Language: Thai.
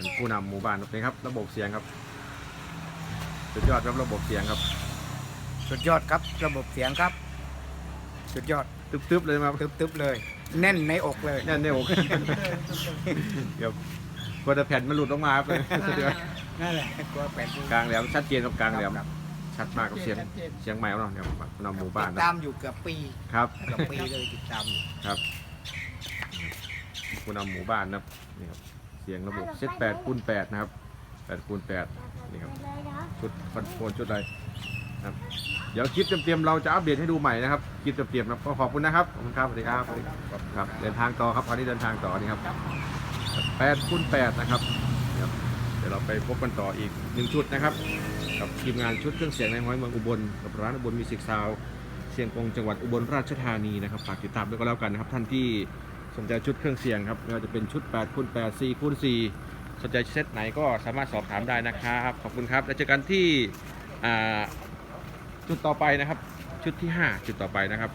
เป็นผู้นำหมู่บ้านเป็นครับ ระบบเสียงครับ สุดยอดครับระบบเสียงครับ สุดยอดครับระบบเสียงครับ สุดยอดตึ๊บๆเลยครับตึบๆเลย แน่นในอกเลยแน่นในอกเดี๋ยวกลัวจะแผ่นมันหลุดออกมาครับเดี๋ยวนั่นแหละกลัวแผ่นกลางแหลมชัดเจนครับกลางแหลมครับชัดมากกับเสียงเสียงใหม่ของเราเนี่ยครับผู้นำหมู่บ้านติดนะตามอยู่เกือบปีครับเกือบปีเลยติดตามอยู่ครับผู้นำหมู่บ้านนะครับนี่ครับ เสียงระบบเซตแปดคูณแปดนะครับแปดคูณแปดนี่ครับชุดคอนโทรลชุดอะไรครับเดี๋ยวคลิปเตรียมๆเราจะอัปเดตให้ดูใหม่นะครับคลิปเตรียมๆนะก็ขอบคุณนะครับขอบคุณครับสวัสดีครับครับเดินทางต่อครับคราวนี้เดินทางต่อนี่ครับแปดคูณแปดนะครับครับเดี๋ยวเราไปพบกันต่ออีกหนึ่งชุดนะครับ กับทีมงานชุดเครื่องเสียงในห้อยเมืองอุบลกับร้านอุบลมิวสิกซาวเสียงกงจังหวัดอุบลราชธานีนะครับฝากติดตามด้วยก็แล้วกันนะครับท่านที่ สนใจชุดเครื่องเสียงครับไม่ว่าจะเป็นชุด8คูณ8 4คูณ4สนใจเซตไหนก็สามารถสอบถามได้นะครับขอบคุณครับแล้วเจอกันที่จุดต่อไปนะครับ ชุดที่ 5 จุดต่อไปนะครับ